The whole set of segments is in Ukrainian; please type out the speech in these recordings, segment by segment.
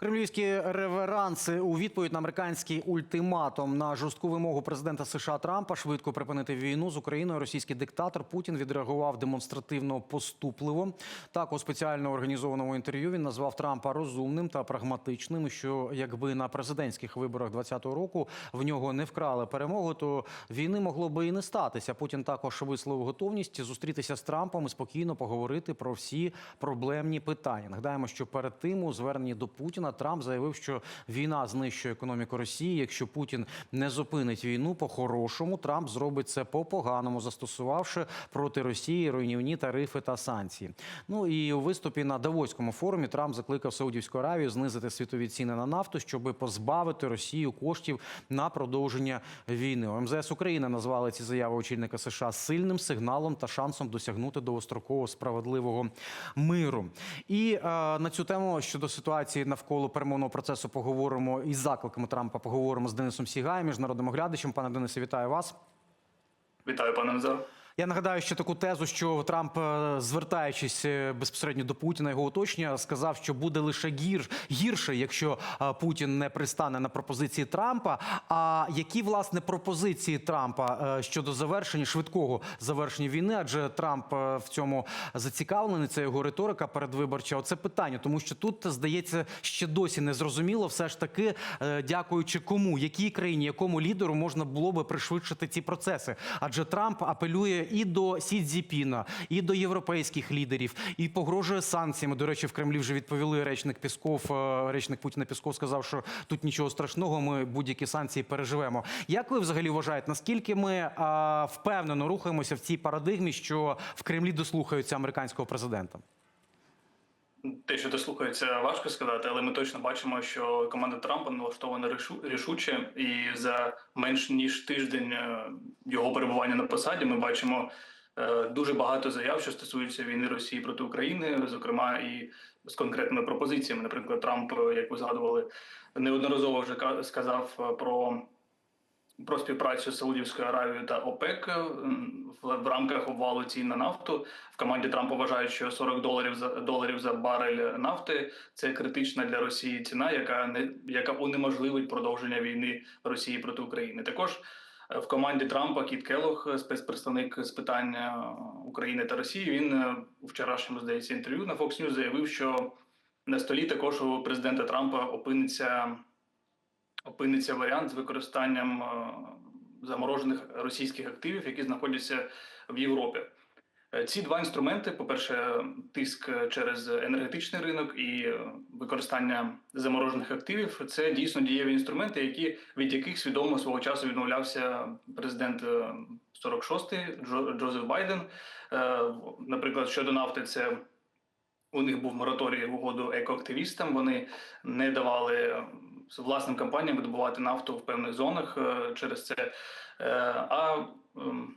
Кремлівські реверанси у відповідь на американський ультиматум на жорстку вимогу президента США Трампа швидко припинити війну з Україною. Російський диктатор Путін відреагував демонстративно поступливо. Так у спеціально організованому інтерв'ю він назвав Трампа розумним та прагматичним. Що якби на президентських виборах 2020 року в нього не вкрали перемогу, то війни могло би і не статися. Путін також висловив готовність зустрітися з Трампом і спокійно поговорити про всі проблемні питання. Нагадаємо, що перед тим у зверненні до Путіна Трамп заявив, що війна знищує економіку Росії. Якщо Путін не зупинить війну по-хорошому, Трамп зробить це по-поганому, застосувавши проти Росії руйнівні тарифи та санкції. Ну і у виступі на Давоському форумі Трамп закликав Саудівську Аравію знизити світові ціни на нафту, щоб позбавити Росію коштів на продовження війни. МЗС України назвали ці заяви очільника США сильним сигналом та шансом досягнути довгострокового справедливого миру. І е, на цю тему щодо ситуації навколо перемовного процесу поговоримо із закликами Трампа. Поговоримо з Денисом Сігаєм, міжнародним оглядачем. Пане Денисе, вітаю вас. Вітаю, пане Назар. Я нагадаю ще таку тезу, що Трамп, е, звертаючись е, безпосередньо до Путіна, його оточення, сказав, що буде лише гір гірше, якщо е, Путін не пристане на пропозиції Трампа. А які власне пропозиції Трампа щодо завершення швидкого завершення війни? Адже Трамп в цьому зацікавлений. Це його риторика передвиборча. Оце питання, тому що тут здається ще досі не зрозуміло, все ж таки, дякуючи кому, якій країні, якому лідеру можна було би пришвидшити ці процеси. Адже Трамп апелює і до Сі Цзіпіна, і до європейських лідерів, і погрожує санкціями. До речі, в Кремлі вже відповіли речник Пісков, е, речник Путіна Пісков сказав, що тут нічого страшного. Ми будь-які санкції переживемо. Як ви взагалі вважаєте, наскільки ми е, впевнено рухаємося в цій парадигмі, що в Кремлі дослухаються американського президента? Те, що дослухається, важко сказати, але ми точно бачимо, що команда Трампа налаштована рішу- рішуче, і за менш ніж тиждень е, його перебування на посаді ми бачимо е, дуже багато заяв, що стосуються війни Росії проти України, зокрема і з конкретними пропозиціями. Наприклад, Трамп, е, як ви згадували, неодноразово вже ка- сказав про. Про співпрацю з Саудівською Аравією та ОПЕК е, в, рамках обвалу цін на нафту в команді Трампа вважають, що 40 доларів за доларів за барель нафти це критична для Росії ціна, яка не яка унеможливить продовження війни Росії проти України. Також е, в команді Трампа Кіт Келох, е, спецпредставник з питань е, України та Росії, він у вчорашньому здається інтерв'ю на Fox News заявив, що на столі також у президента Трампа опиниться опиниться варіант з використанням е, заморожених російських активів, які знаходяться в Європі. Е, Ці два інструменти: по-перше, тиск через енергетичний ринок і е, використання заморожених активів це дійсно дієві інструменти, які від яких свідомо свого часу відмовлявся президент е, 46-й Джозеф Байден. Наприклад, щодо нафти, це у них був мораторій в угоду екоактивістам. Вони не давали власним компаніям видобувати нафту в певних зонах е, через це. Е, А, ем,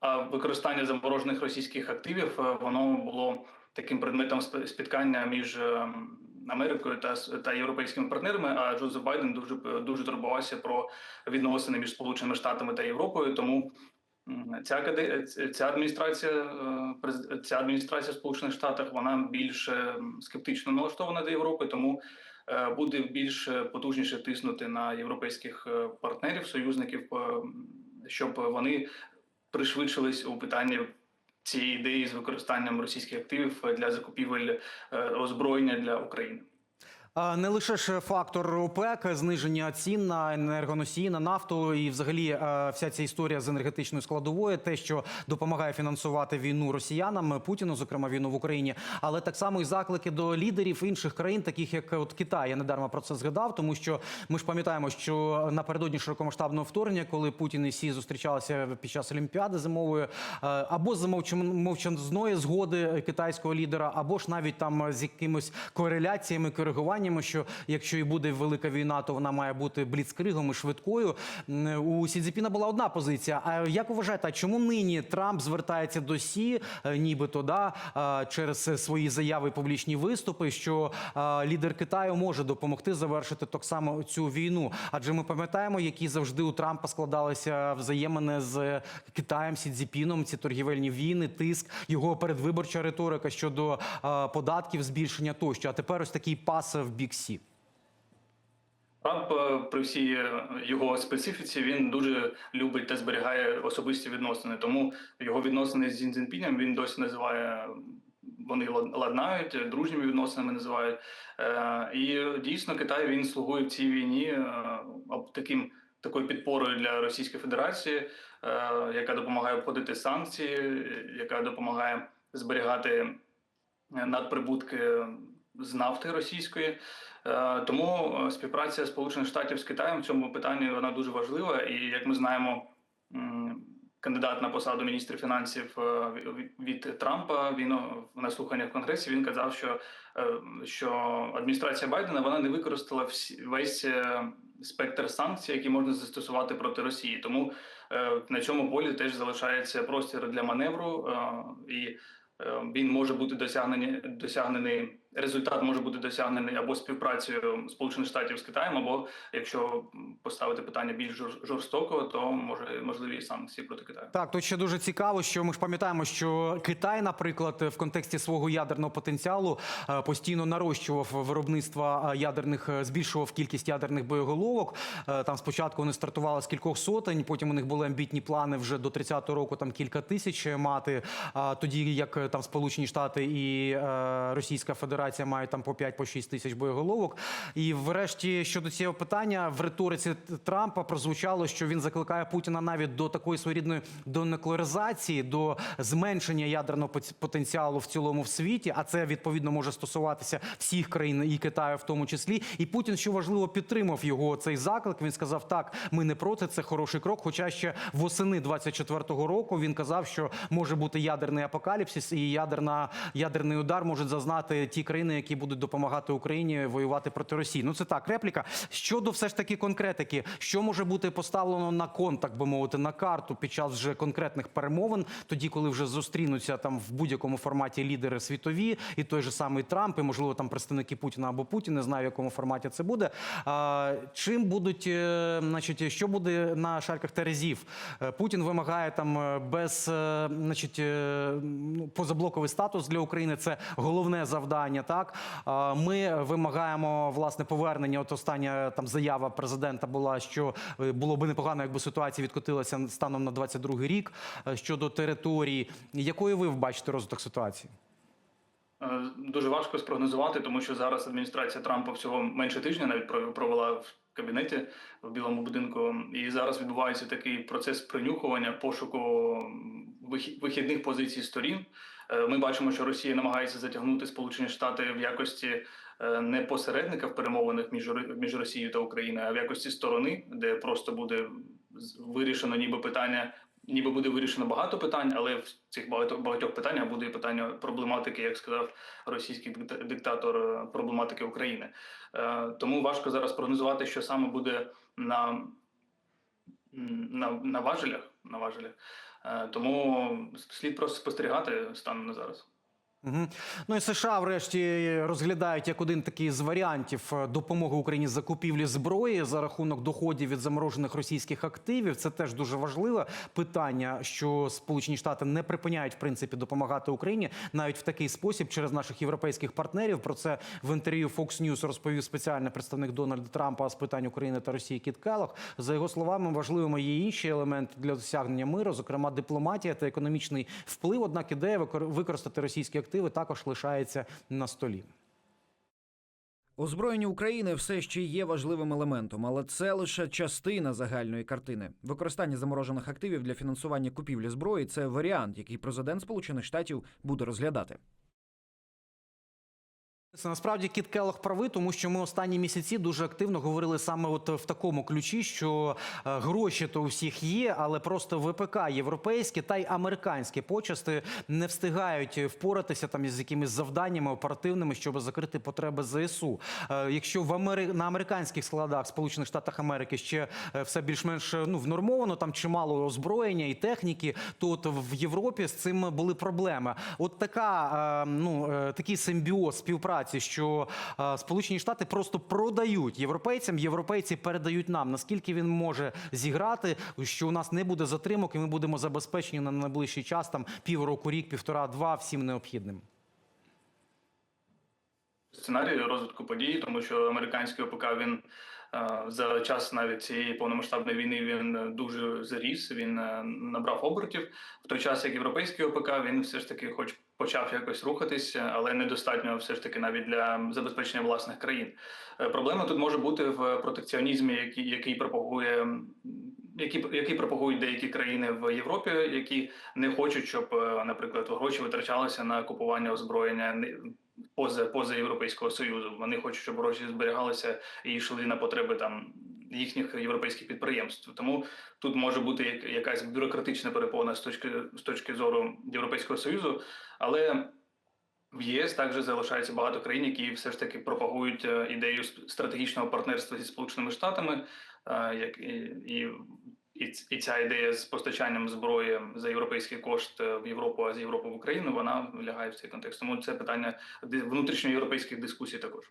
а використання заморожених російських активів е, воно було таким предметом спіткання між ем, Америкою та та європейськими партнерами. А Джозеф Байден дуже дуже турбувався про відносини між Сполученими Штатами та Європою. Тому ця ця адміністрація ця адміністрація Сполучених Штатах вона більш скептично налаштована до Європи, тому буде більш потужніше тиснути на європейських е, партнерів, союзників, е, щоб вони пришвидшились у питанні цієї ідеї з використанням російських активів для закупівель е, озброєння для України. Не лише ж фактор ОПЕК, зниження цін на енергоносії, на нафту і взагалі е, вся ця історія з енергетичною складовою, те, що допомагає фінансувати війну росіянам, Путіну, зокрема війну в Україні, але так само і заклики до лідерів інших країн, таких як от Китай. Я недарма про це згадав, тому що ми ж пам'ятаємо, що напередодні широкомасштабного вторгнення, коли Путін і Сі зустрічалися під час Олімпіади зимової, е, або з мовчазної згоди китайського лідера, або ж навіть там з якимось кореляціями, коригуваннями питаннями, що якщо і буде велика війна, то вона має бути бліцкригом і швидкою. У Сі Цзіпіна була одна позиція. А як вважаєте, чому нині Трамп звертається до Сі, е, нібито да е, через свої заяви, і публічні виступи, що е, лідер Китаю може допомогти завершити так само цю війну? Адже ми пам'ятаємо, які завжди у Трампа складалися взаємини з Китаєм, Сі Цзіпіном, ці торгівельні війни, тиск, його передвиборча риторика щодо податків, збільшення тощо. А тепер ось такий пас в бік Сі. Трамп е, при всій е, його специфіці він дуже любить та зберігає особисті відносини. Тому його відносини з Цзіньпінем він досі називає. Вони ладнають, дружніми відносинами називають. Е, І дійсно Китай він слугує в цій війні таким такою підпорою для Російської Федерації, яка допомагає обходити санкції, яка допомагає зберігати надприбутки з нафти російської. Е, Тому е, співпраця Сполучених Штатів з Китаєм в цьому питанні вона дуже важлива. І як ми знаємо, кандидат на посаду міністра фінансів е, від- Трампа він на слуханнях в Конгресі він казав, що, що адміністрація Байдена вона не використала всі весь спектр санкцій, які можна застосувати проти Росії. Тому на цьому полі теж залишається простір для маневру, і він може бути досягнений, досягнений результат може бути досягнений або співпрацею Сполучених Штатів з Китаєм, або якщо поставити питання більш жор- жорстоко, то може можливі санкції проти Китаю. Так, тут ще дуже цікаво, що ми ж пам'ятаємо, що Китай, наприклад, в контексті свого ядерного потенціалу е, постійно нарощував виробництво е, ядерних, е, збільшував кількість ядерних боєголовок. Там спочатку вони стартували з кількох сотень, потім у них були амбітні плани вже до 30-го року там кілька тисяч мати. Тоді як там Сполучені Штати і Російська Федерація мають там по 5 по 6 тисяч боєголовок. І врешті щодо цього питання в риториці Трампа прозвучало, що він закликає Путіна навіть до такої своєрідної донуклеаризації, до зменшення ядерного потенціалу в цілому в світі. А це відповідно може стосуватися всіх країн і Китаю, в тому числі. І Путін, що важливо, підтримав його цей заклик. Він сказав: так, ми не проти, це хороший крок. Хоча ще восени 24-го року він казав, що може бути ядерний апокаліпсис, і ядерна ядерний удар можуть зазнати ті країни, які будуть допомагати Україні воювати проти Росії. Ну це так, репліка. Щодо все ж таки конкретики, що може бути поставлено на кон, так би мовити, на карту під час вже конкретних перемовин, тоді, коли вже зустрінуться там в будь-якому форматі лідери світові, і той же самий Трамп, і можливо там представники Путіна або Путін, не знаю, в якому форматі це буде. А, чим будуть, е, значить, що буде на шарках Терезів? Е, Путін вимагає там е, без, значить, ну, позаблоковий статус для України. Це головне завдання. Так ми вимагаємо власне повернення. От остання там заява президента була, що е, було би непогано, якби ситуація відкотилася станом на 22 рік е, щодо території. Якою ви бачите розвиток ситуації? Е, Дуже важко спрогнозувати, тому що зараз адміністрація Трампа всього менше тижня навіть про- провела в кабінеті в Білому будинку, і зараз відбувається такий процес принюхування, пошуку вихідних позицій сторін. Е, Ми бачимо, що Росія намагається затягнути Сполучені Штати в якості е, не посередника в перемовинах між між Росією та Україною, а в якості сторони, де просто буде вирішено ніби питання ніби буде вирішено багато питань, але в цих багатьох питаннях буде питання проблематики, як сказав російський дикта- диктатор, е, проблематики України. Тому важко зараз прогнозувати, що саме буде на, на, на важелях. На важелях. Е, Тому слід просто спостерігати станом на зараз. Угу. Ну і США, врешті, розглядають як один такий з варіантів е, допомоги Україні закупівлі зброї за рахунок доходів від заморожених російських активів. Це теж дуже важливе питання, що Сполучені Штати не припиняють в принципі допомагати Україні навіть в такий спосіб через наших європейських партнерів. Про це в інтерв'ю Fox News розповів спеціальний представник Дональда Трампа з питань України та Росії Кіт Келлог. За його словами, важливими є інші елементи для досягнення миру, зокрема дипломатія та економічний вплив. Однак ідея використати російські активи також лишається на столі. Озброєння України все ще є важливим елементом, але це лише частина загальної картини. Використання заморожених активів для фінансування купівлі зброї це варіант, який президент Сполучених Штатів буде розглядати. Це насправді Кіт Келлог правий, тому що ми останні місяці дуже активно говорили саме от в такому ключі, що е, гроші то у всіх є, але просто ВПК європейські та й американські почасти не встигають впоратися там із якимись завданнями оперативними, щоб закрити потреби ЗСУ. Е, Якщо в Амери... на американських складах Сполучених Штатах Америки ще е, все більш-менш ну внормовано, там чимало озброєння і техніки, то от в Європі з цим були проблеми. От така ну такий симбіоз співпраці, що е, Сполучені Штати просто продають європейцям, європейці передають нам. Наскільки він може зіграти, що у нас не буде затримок, і ми будемо забезпечені на найближчий час, там півроку, рік, півтора-два всім необхідним. сценарій розвитку подій, тому що американський ОПК він е, за час навіть цієї повномасштабної війни він дуже заріс. Він е, набрав обертів. В той час як європейський ОПК він все ж таки, хоч почав якось рухатись, але недостатньо все ж таки навіть для забезпечення власних країн. Е, Проблема тут може бути в протекціонізмі, який, який пропагує. Які, які пропагують деякі країни в Європі, які не хочуть, щоб, е, наприклад, гроші витрачалися на купування озброєння поза поза Європейського союзу. Вони хочуть, щоб гроші зберігалися і йшли на потреби там їхніх європейських підприємств. Тому тут може бути як- якась бюрократична перепона з точки з точки зору Європейського союзу, але в ЄС також залишається багато країн, які все ж таки пропагують е, ідею стратегічного партнерства зі Сполученими Штатами, е, як і, і, ця ідея з постачанням зброї за європейський кошт е, в Європу, а з Європи в Україну, вона лягає в цей контекст. Тому це питання внутрішньоєвропейських дискусій також.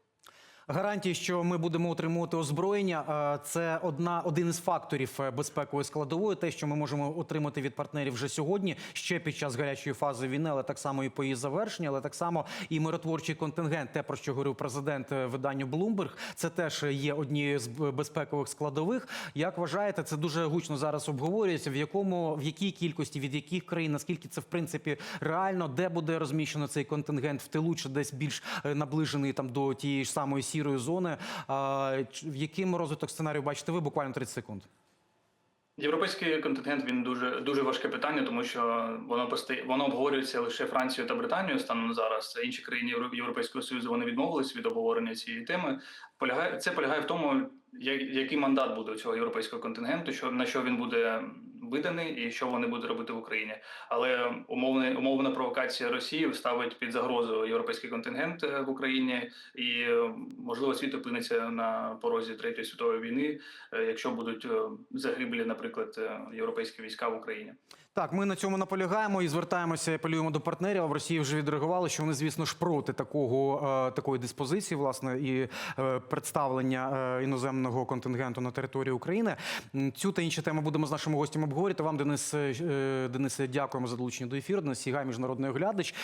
Гарантії, що ми будемо отримувати озброєння, е, це одна один із факторів е, безпекової складової. Те, що ми можемо отримати від партнерів вже сьогодні, ще під час гарячої фази війни, але так само і по її завершенні, але так само і миротворчий контингент. Те про що говорив президент е, виданню Bloomberg, це теж є однією з безпекових складових. Як вважаєте, це дуже гучно зараз обговорюється. В якому в якій кількості від яких країн, наскільки це в принципі реально, де буде розміщено цей контингент в тилу, чи десь більш наближений там до тієї ж самої сірої зони? В яким розвиток сценарію бачите ви? Буквально 30 секунд. Європейський контингент він дуже дуже важке питання, тому що воно постає, воно обговорюється лише Францією та Британією станом зараз. Інші країни Євро- Європейського союзу вони відмовились від обговорення цієї теми. Полягає це полягає в тому, який мандат буде у цього європейського контингенту, що на що він буде виданий і що вони будуть робити в Україні. Але умовне умовна провокація Росії ставить під загрозу європейський контингент е, в Україні, і е, можливо світ опиниться на порозі третьої світової війни, е, якщо будуть загиблі, наприклад, європейські війська в Україні. Так, ми на цьому наполягаємо і звертаємося, і апелюємо до партнерів. А в Росії вже відреагували, що вони, звісно ж, проти такого е, такої диспозиції, власне, і е, представлення е, іноземного контингенту на території України. Цю та інші теми будемо з нашими гостями обговорювати. Вам, Денис, Денисе, дякуємо за долучення до ефіру. Денис Сігай, міжнародний оглядач.